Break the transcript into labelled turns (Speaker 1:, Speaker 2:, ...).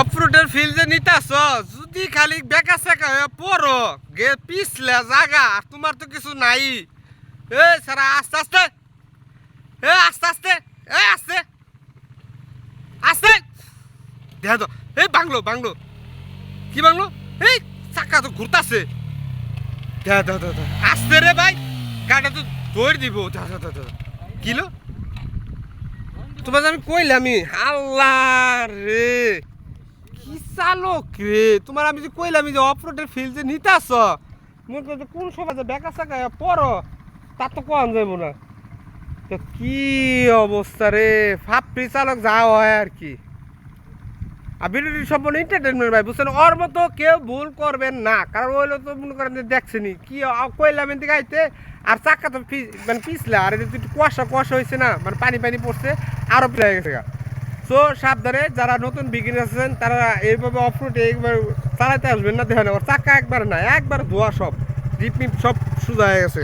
Speaker 1: অফরোডের ফিল্ডে নিতাস যদি খালি বেকা সেকা হয়ে পড়ো, গে পিছলে জাগা তোমার তো কিছু নাই। এ সারা আস্তে আস্তে। এ, আস্তে আস্তে। এ, আস্তে। আস্তে। দেখা তো। এই বাংলো বাংলো। কি বাংলো? এই চাকা তো ঘুরতাছে। দেখা দেখা দেখা আস্তে রে ভাই। গাড়িটা তো দৌড় দিব। দেখা দেখা কিলো তোমার আমি কইলামি আল্লাহ রে। চালক রে? তোমার আমি যে কইলাম যে অফরোডের ফিল্ড যে নিতে মনে কোন সময় যে বেকা সাকা পড়ো, তা তো কম যাব না। তো কি অবস্থা রে? ফাপড়ি চালক যা হয় আর কি। আর ভিডিওটি সম্পূর্ণ এন্টারটেনমেন্ট ভাই, বুঝছেন? ওর মতো কেউ ভুল করবেন না, কারণ ওইলো তো মনে করেন দেখছেনি। কি কইলাম এদিকে আইতে, আর চাকা তো মানে পিছলে, আর একটু কুয়াশা কুয়াশা হয়েছে না মানে পানি পানি পড়ছে আরও প্রায় গেছে গা। সো সাবধানে যারা নতুন বিক্রি আছেন, তারা এইভাবে অফ অফরোড এইভাবে চালাতে আসবেন না দেখেন চাকা একবার না একবার ধোয়া সব জিপ সব সোজা হয়ে গেছে